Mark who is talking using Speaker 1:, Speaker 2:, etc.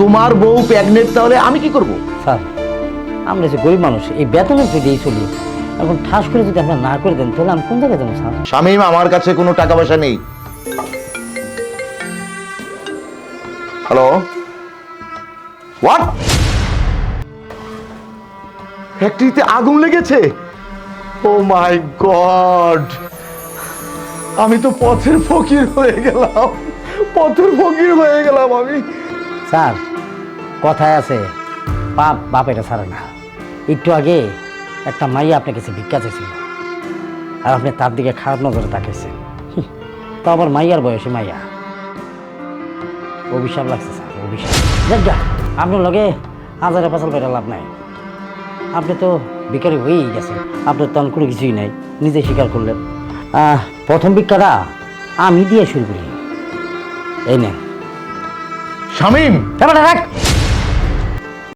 Speaker 1: তোমার বউ প্রেগনেন্ট তাহলে আমি কি করব?
Speaker 2: স্যার আমরা যে গরিব মানুষ এই বেতনের যদি এই চলি এখন ঠাস করে যদি আপনারা না করে দেন তাহলে আমি কোন জায়গায় যাব স্যার?
Speaker 1: শামীম আমার কাছে কোনো টাকা পয়সা নেই। হ্যালো হোয়াট ফ্যাক্টরিতে আগুন লেগেছে? ও মাই গড আমি তো পথের ফকির হয়ে গেলাম। পথের ফকির হয়ে গেলাম আমি।
Speaker 2: স্যার কথায় আছে বাপ বাপেরা ছাড়ে না। একটু আগে একটা মাইয়া আপনার কাছে ভিক্ষা চেয়েছিল আর আপনি তার দিকে খারাপ নজরে তাকিয়েছেন তো আবার মাইয়ার বয়সী মাইয়া। অভিশাপ লাগছে স্যার অভিশাপ। গা, আপনার লগে হাজারে পাচাল করে লাভ নাই। আপনি তো বিকারি হয়েই গেছেন আপনার তখন কোনো কিছুই নাই নিজে স্বীকার করলেন। প্রথম ভিক্ষাটা আমি দিয়ে শুরু করি। এই নেন।
Speaker 1: শামীম
Speaker 2: ব্যাপারটা রাখ।